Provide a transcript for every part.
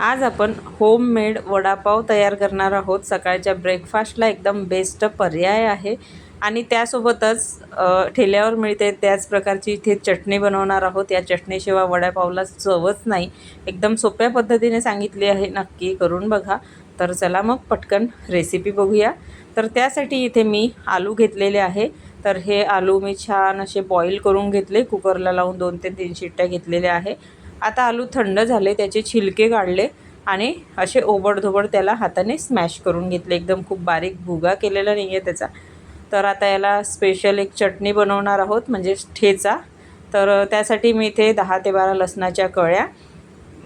आज आपण होममेड वडापाव तयार करणार आहोत. सकाळच्या ब्रेकफास्टला एकदम बेस्ट पर्याय आहे. आणि त्यासोबतच ठेल्यावर मिळते त्याच प्रकारची इथे चटणी बनवणार आहोत. या चटणीशिवाय वडापावला चवच नाही. एकदम सोप्या पद्धतीने सांगितली आहे. नक्की करून बघा. तर चला मग पटकन रेसिपी बघूया. तर त्यासाठी इथे मी आलू घेतलेले आहे. तर हे आलू मी छान असे बॉईल करून घेतले. कुकरला लावून दोन ते तीन शिट्ट्या घेतलेल्या आहे. आता आलू थंड झाले त्याचे छिलके काढले आणि असे ओबडधोबड त्याला हाताने स्मॅश करून घेतले. एकदम खूप बारीक भुगा केलेला नाही आहे त्याचा. तर आता याला स्पेशल एक चटणी बनवणार आहोत म्हणजे ठेचा. तर त्यासाठी मी इथे दहा ते बारा लसणाच्या कळ्या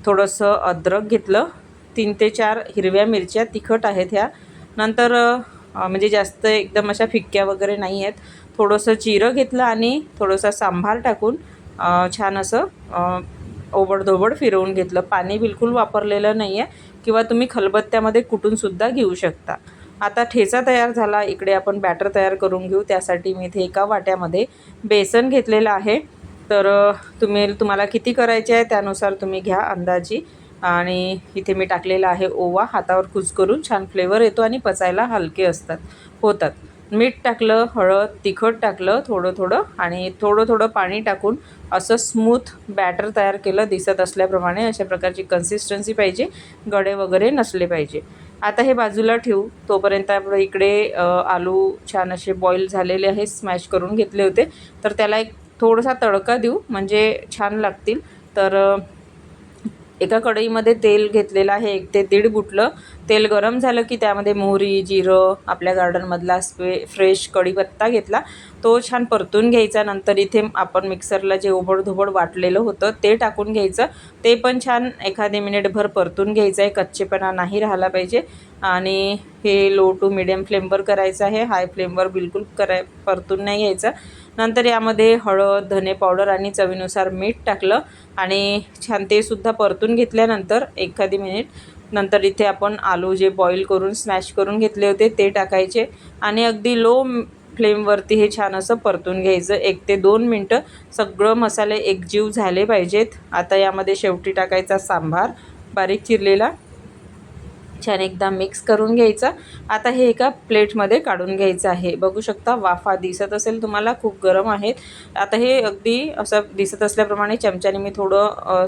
थोडंसं अद्रक घेतलं. तीन ते चार हिरव्या मिरच्या तिखट आहेत ह्या. नंतर म्हणजे जास्त एकदम अशा फिक्क्या वगैरे नाही आहेत. थोडंसं जिरं घेतलं आणि थोडंसं सांभार टाकून छान असं ओबडधोबड फिरवून घेतलं. पाणी बिलकुल वापरलेलं नाही आहे किंवा तुम्ही खलबत्त्यामध्ये कुटूनसुद्धा घेऊ शकता. आता ठेचा तयार झाला. इकडे आपण बॅटर तयार करून घेऊ. त्यासाठी मी इथे एका वाट्यामध्ये बेसन घेतलेलं आहे. तर तुम्ही तुम्हाला किती करायचे आहे त्यानुसार तुम्ही घ्या अंदाजी. आणि इथे मी टाकलेला आहे ओवा. हातावर कुचकरून छान फ्लेवर येतो आणि पचायला हलके असतात होतात. मीठ टाकलं हळद तिखट टाकलं थोडं थोडं आणि थोडं थोडं पाणी टाकून असं स्मूथ बॅटर तयार केलं दिसत असल्याप्रमाणे अशा प्रकारची कन्सिस्टन्सी पाहिजे. गडे वगैरे नसले पाहिजे. आता हे बाजूला ठेवू. तोपर्यंत आपण इकडे आलू छान असे बॉईल झालेले आहे स्मॅश करून घेतले होते. तर त्याला एक थोडासा तडका देऊ. म्हणजे छान लागतील. तर एका कढईमध्ये तेल घेतलेलं आहे एक ते दीड बुटलं. तेल गरम झालं की त्यामध्ये मोहरी जिरं आपल्या गार्डनमधला स्पे फ्रेश कढीपत्ता घेतला. तो छान परतून घ्यायचा नंतर इथे आपण मिक्सरला जे ओबडधोबड वाटलेलं होतं ते टाकून घ्यायचं. ते पण छान एखादे मिनिटभर परतून घ्यायचं आहे कच्चेपणा नाही राहिला पाहिजे. आणि हे लो टू मिडियम फ्लेमवर करायचं आहे. हाय फ्लेमवर बिलकुल कराय परतून नाही घ्यायचं. नंतर यामध्ये हळद धने पावडर आणि चवीनुसार मीठ टाकलं आणि छान ते सुद्धा परतून घेतल्यानंतर एखादी मिनिट नंतर इथे आपण आलू जे बॉईल करून स्मॅश करून घेतले होते ते टाकायचे आणि अगदी लो फ्लेमवरती हे छान असं परतून घ्यायचं. एक ते दोन मिनटं सगळं मसाले एकजीव झाले पाहिजेत. आता यामध्ये शेवटी टाकायचा सांभार बारीक चिरलेला. छान एकदा मिक्स करून घ्यायचा. आता हे एका प्लेटमध्ये काढून घ्यायचं आहे. बघू शकता वाफा दिसत असेल तुम्हाला खूप गरम आहेत. आता हे अगदी असं दिसत असल्याप्रमाणे चमच्याने मी थोडं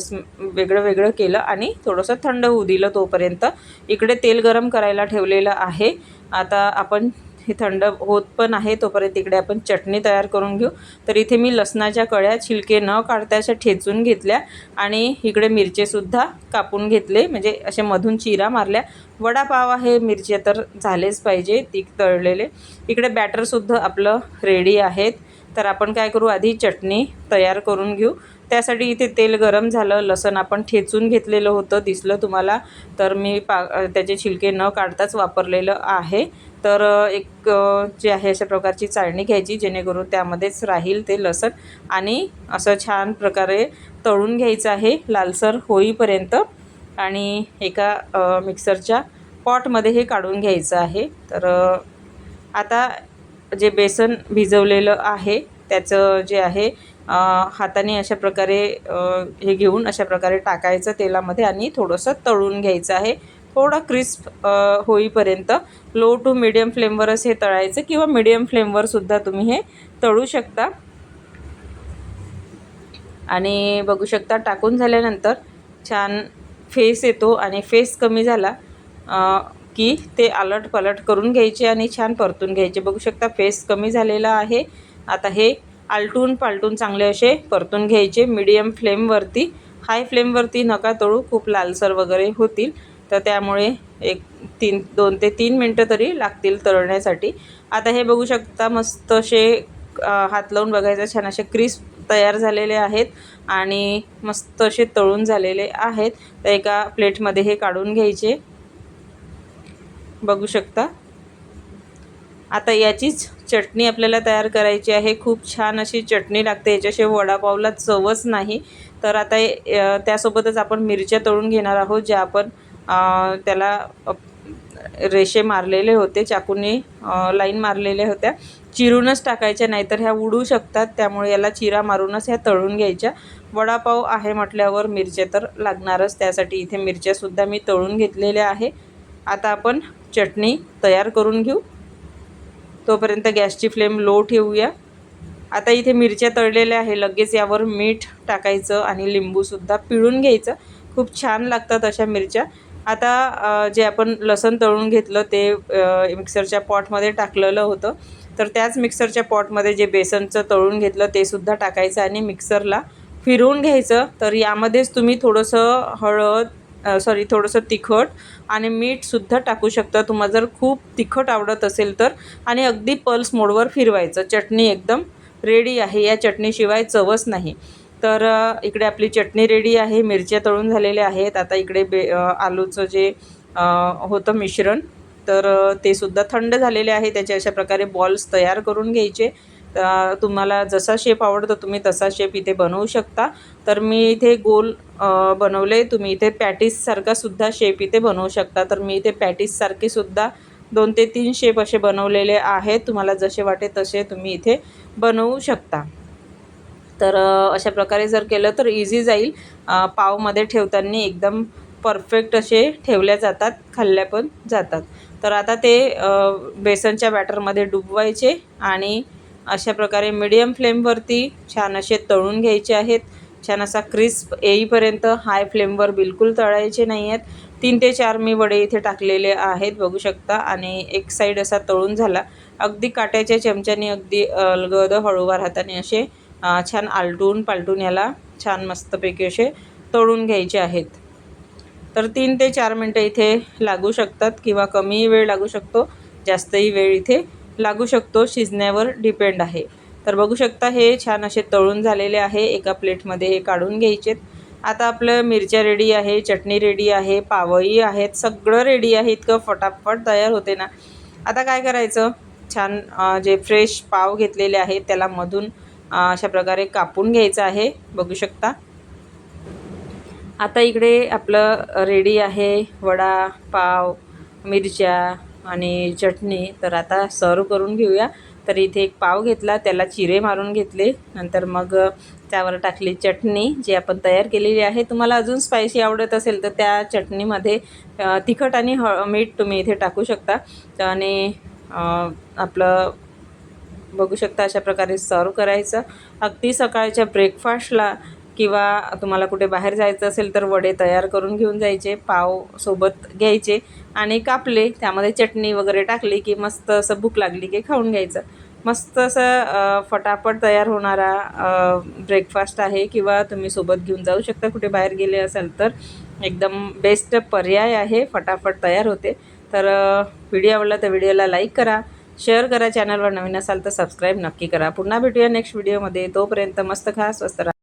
वेगळं वेगळं केलं आणि थोडंसं थंड होऊ दिलं तोपर्यंत. इकडे तेल गरम करायला ठेवलेलं आहे. आता आपण हे थंड होत पण आहे तोपर्यंत इकडे आपण चटणी तयार करून घेऊ. तर इथे मी लसणाच्या कळ्या छिलके न काढता अशा ठेचून घेतल्या आणि इकडे मिरचेसुद्धा कापून घेतले. म्हणजे असे मधून चिरा मारल्या. वडापाव आहे मिरच्या तर झालेच पाहिजे ती तळलेले. इकडे बॅटरसुद्धा आपलं रेडी आहेत. तर आपण काय करू आधी चटणी तयार करून घेऊ. त्यासाठी इथे तेल गरम झालं लसण आपण ठेचून घेतलेलं होतं दिसलं तुम्हाला. तर मी पा त्याचे छिलके न काढताच वापरलेलं आहे. तर एक जे आहे अशा प्रकारची चाळणी घ्यायची जेणेकरून त्यामध्येच राहील ते लसण. आणि असं छान प्रकारे तळून घ्यायचं आहे लालसर होईपर्यंत. आणि एका मिक्सरच्या पॉटमध्ये हे काढून घ्यायचं आहे. तर आता जे बेसन भिजवलेलं आहे त्याचं जे आहे हाताने अशा प्रकारे हे घेऊन अशा प्रकारे टाकायचं तेलामध्ये आणि थोडंसं तळून घ्यायचं आहे. थोडं क्रिस्प होईपर्यंत लो टू मिडियम फ्लेमवरच हे तळायचं किंवा मिडियम फ्लेमवरसुद्धा तुम्ही हे तळू शकता. आणि बघू शकता टाकून झाल्यानंतर छान फेस येतो आणि फेस कमी झाला की ते अलट पलट करून घ्यायचे आणि छान परतून घ्यायचे. बघू शकता फेस कमी झालेला आहे. आता हे आलटून पालटून चांगले असे परतून घ्यायचे. मिडियम फ्लेमवरती हाय फ्लेमवरती नका तळू खूप लालसर वगैरे होतील. तर त्यामुळे एक तीन दोन ते तीन मिनटं तरी लागतील तळण्यासाठी. आता हे बघू शकता मस्त असे हात लावून बघायचं छान असे क्रिस्प तयार झालेले आहेत आणि मस्त असे तळून झालेले आहेत. तर एका प्लेटमध्ये हे काढून घ्यायचे. बघू शकता. आता याचीच चटणी आपल्याला तयार करायची आहे. खूप छान अशी चटणी लागते. याच्याशिवाय वडापावला चवच नाही. तर आता त्यासोबतच आपण मिरच्या तळून घेणार आहोत ज्या आपण त्याला रेषे मारलेले होते चाकूने लाईन मारलेल्या होत्या. चिरूनच टाकायच्या नाहीतर ह्या उडू शकतात. त्यामुळे याला चिरा मारूनच ह्या तळून घ्यायच्या. वडापाव आहे म्हटल्यावर मिरच्या तर लागणारच. त्यासाठी इथे मिरच्यासुद्धा मी तळून घेतलेल्या आहे. आता आपण चटणी तयार करून घेऊ. तोपर्यंत गॅसची फ्लेम लो ठेवूया. आता इथे मिरच्या तळलेल्या आहे. लगेच यावर मीठ टाकायचं आणि लिंबूसुद्धा पिळून घ्यायचं. खूप छान लागतात अशा मिरच्या. आता जे आपण लसण तळून घेतलं ते मिक्सरच्या पॉटमध्ये टाकलेलं होतं. तर त्याच मिक्सरच्या पॉटमध्ये जे बेसनचं तळून घेतलं ते सुद्धा टाकायचं आणि मिक्सरला फिरवून घ्यायचं. तर यामध्येच तुम्ही थोडंसं हळद सॉरी थोडंसं तिखट आणि मीठसुद्धा टाकू शकता. तुम्हाला जर खूप तिखट आवडत असेल तर आणि अगदी पल्स मोडवर फिरवायचं. चटणी एकदम रेडी आहे. या चटणीशिवाय चवच नाही. तर इकडे आपली चटणी रेडी आहे. मिरच्या तळून झालेल्या आहेत. आता इकडे बे आलूचं जे होतं मिश्रण तर ते सुद्धा थंड झालेले आहे. त्याचे अशा प्रकारे बॉल्स तयार करून घ्यायचे. तुम्हाला जसा शेप आवडतो तुम्ही तसा शेप इथे बनवू शकता. तर मी इथे गोल बनवले. तुम्ही इथे पॅटीससारखा सुद्धा शेप इथे बनवू शकता. तर मी इथे पॅटीससारखे सुद्धा दोन ते तीन शेप असे बनवलेले आहेत. तुम्हाला जसे वाटे तसे तुम्ही इथे बनवू शकता. तर अशा प्रकारे जर केलं तर इझी जाईल. पावमध्ये ठेवताना एकदम परफेक्ट असे ठेवल्या जातात खाल्ल्या पण जातात. तर आता ते बेसनच्या बॅटरमध्ये डुबवायचे आणि अशा प्रकारे मिडियम फ्लेमवरती छान असे तळून घ्यायचे आहेत. छान असा क्रिस्प येईपर्यंत हाय फ्लेमवर बिलकुल तळायचे नाही आहेत तीन ते चार मी वडे इथे टाकलेले आहेत बघू शकता. आणि एक साईड असा तळून झाला. अगदी काट्याच्या चमच्याने अगदी अलगद हळूवार हाताने असे छान आलटून पालटून याला छान मस्तपैकी असे तळून घ्यायचे आहेत. तर तीन ते चार मिनटं इथे लागू शकतात किंवा कमीही वेळ लागू शकतो. जास्तही वेळ इथे लागू शकतो शिजण्यावर डिपेंड आहे. तर बघू शकता हे छान असे तळून झालेले आहे. एका प्लेटमध्ये हे काढून घ्यायचेत. आता आपलं मिरच्या रेडी आहे चटणी रेडी आहे पावई आहेत सगळं रेडी आहे. इतकं फटाफट तयार होते ना. आता काय करायचं? छान जे फ्रेश पाव घेतलेले आहेत त्याला मधून अशा प्रकारे कापून घ्यायचं आहे. बघू शकता. आता इकडे आपलं रेडी आहे वडा पाव मिरच्या आणि चटणी तर आता सर्व करून घेऊया. तर इथे एक पाव घेतला त्याला चिरे मारून घेतले. नंतर मग त्यावर टाकली चटणी जी आपण तयार केलेली आहे. तुम्हाला अजून स्पायसी आवडत असेल तर त्या चटणीमध्ये तिखट आणि हळ मीठ तुम्ही इथे टाकू शकता. आणि आपलं बघू शकता अशा प्रकारे सर्व करायचं. अगदी सकाळच्या ब्रेकफास्टला किंवा तुम्हाला कुठे बाहेर जायचं असेल तर वडे तयार करून घेऊन जायचे पाव सोबत घ्यायचे आणि कापले. त्यामध्ये चटणी वगैरे टाकली की मस्त असं भूक लागली की खाऊन घ्यायचं. मस्त असं फटाफट तयार होणारा ब्रेकफास्ट आहे किंवा तुम्ही सोबत घेऊन जाऊ शकता. कुठे बाहेर गेले असाल तर एकदम बेस्ट पर्याय आहे फटाफट तयार होते. तर व्हिडिओ आवडला तर व्हिडिओला लाईक करा. शेअर करा. चॅनलवर नवीन असाल तर सबस्क्राईब नक्की करा. पुन्हा भेटूया नेक्स्ट व्हिडिओमध्ये तोपर्यंत मस्त खा स्वस्त राहा.